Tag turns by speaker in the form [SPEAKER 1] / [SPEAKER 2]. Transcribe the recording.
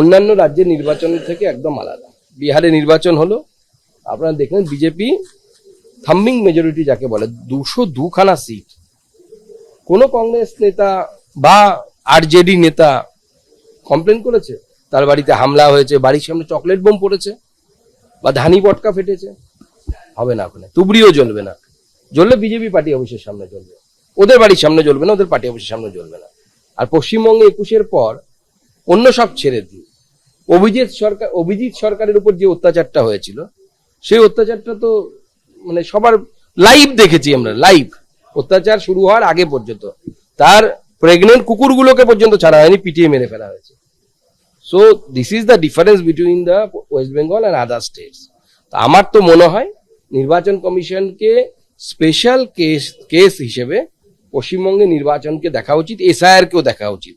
[SPEAKER 1] অন্যান্য রাজ্যের নির্বাচন থেকে একদম আলাদা। বিহারে নির্বাচন হলো, আপনারা দেখলেন বিজেপি থাম্বিং মেজরিটি যাকে বলে, দুশো দুখানা সিট কোনো কংগ্রেস নেতা বা আরজেডি নেতা কমপ্লেন করেছে, তার বাড়িতে হামলা হয়েছে, বাড়ির সামনে চকলেট বোম পড়েছে বা ধানি পটকা ফেটেছে, হবে না ওখানে, তুবড়িও জ্বলবে না। জ্বললে বিজেপি পার্টি অফিসের সামনে জ্বলবে। ওদের বাড়ির সামনে জ্বলবে না, ওদের পার্টি অফিসের সামনে জ্বলবে না। আর পশ্চিমবঙ্গে একুশের পর অন্য সব ছেড়ে দিন অভিজিৎ সরকার, অভিজিৎ সরকারের উপর যে অত্যাচারটা হয়েছিল, সেই অত্যাচারটা তো মানে সবার লাইভ দেখেছি আমরা লাইভ অত্যাচার শুরু হওয়ার আগে পর্যন্ত। তার প্রেগনেন্ট কুকুরগুলোকে পর্যন্ত ছাড়া হয়নি, পিটিয়ে মেরে ফেলা হয়েছে। So this is the difference between the West Bengal and other states তা আমার তো মনে হয়, নির্বাচন কমিশনকে স্পেশাল কেস কেস হিসেবে পশ্চিমবঙ্গে নির্বাচনকে দেখা উচিত এসআইআর কেও দেখা উচিত।